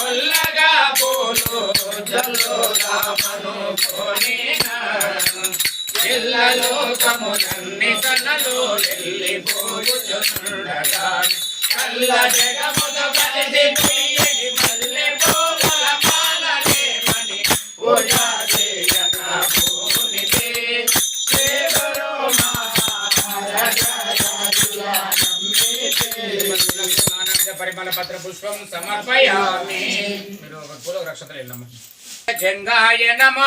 కొల్లగా పూలు జల్లుదామను కోనేనా ఎల్లలోకములన్ని కనలు వెళ్ళిపోవుచుండగా కల్ల జగముద కలిసి పరిమళ పుష్పం సమర్పయామి. మీరు ఒక పూల రక్షతలు వెళ్ళమ్మా. జంగాయ నమ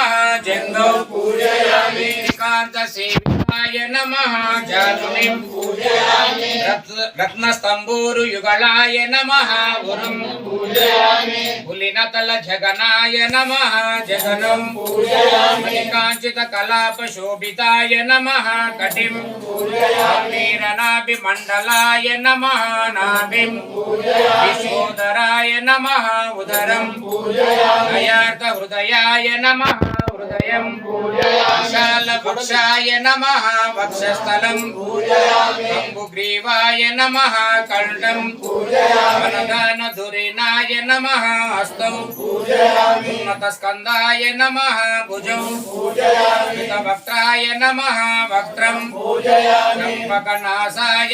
జంగౌ పూజయామి. కాంత సేవికాయ నమ జానునిం పూజయామి. రత్న స్తంభూరు యుగళాయ నమ ఉరం పూజయామి. పులినతల జగనాయ నమ జగనం పూజయామి. కాంచిత కలాప శోభితాయ నమ. కటిం పూజయామి రనాభి మండలాయ నమ. నాభిం విశోదరాయ నమ ఉదరం దయార్థ హృదయాయ నమ హృదయం విశాల వృక్షాయ నమ వక్షస్థలం అంబుగ్రీవాయ నమ కంఠం వనదాన ధురినాయ నమ హస్తౌ ఉన్నత స్కందాయ నమ భుజౌ వక్త్రాయ నమ వక్త్రం చంపకనాసాయ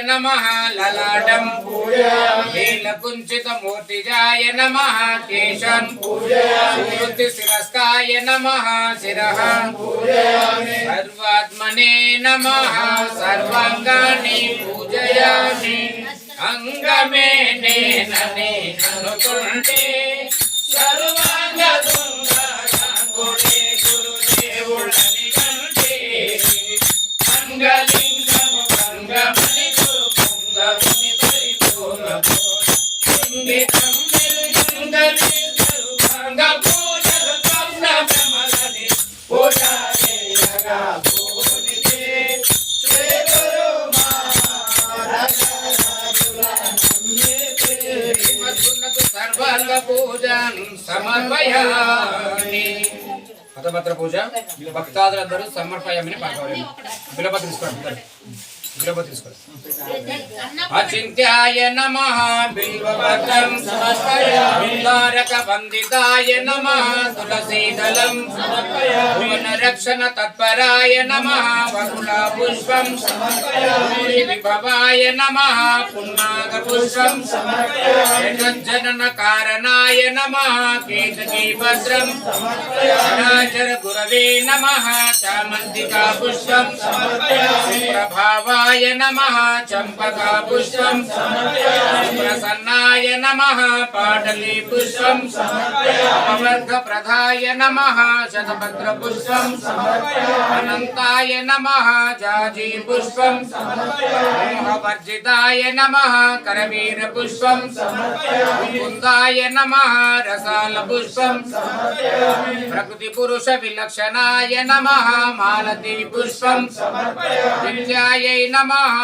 నమ కర్ణౌ నమ లలాటం నీలకుంచిత మూర్తిజాయ కేశం సువృత్తి శిరస్కాయ నమ శిరః సర్వాత్మనే నమ సర్వాంగాన్ని పూజయామి అంగమే నేననే అనుకుంటే సర్వాంగ శ్రీమద్గుణకు సర్వాంగ సమర్పయామి. పూజ భక్తాదులందరూ సమర్పయామని పాల్గొవాలి బిలప తీసుకోండి. అచింత్యాయ నమ బిల్వపత్రం బిల్వారక వందితాయ నమ తులసీదళం రక్షణ తత్పరాయ నమ వకుల పుష్పం విభవాయ నమ పున్నాగ పుష్పం జగజ్జనన కారణాయ నమ కేతకీ భద్రం గురవే నమ చామంతికా పుష్పం ప్రభావాయ నమ చంపక పుష్పం. ప్రసన్నాయ నమ పాటలీ పుష్పం. అపవర్గ ప్రధాయ నమ శతభద్ర పుష్పం. అనంతాయ నమ జాజీ పుష్పం. మోహవర్జితాయ నమ కరవీర పుష్పం. కుందాయ నమ రసాల పుష్పం. ప్రకృతి పురుష విలక్షణాయ నమ మాలతీ పుష్పం. విద్యాయై నమ நமஹ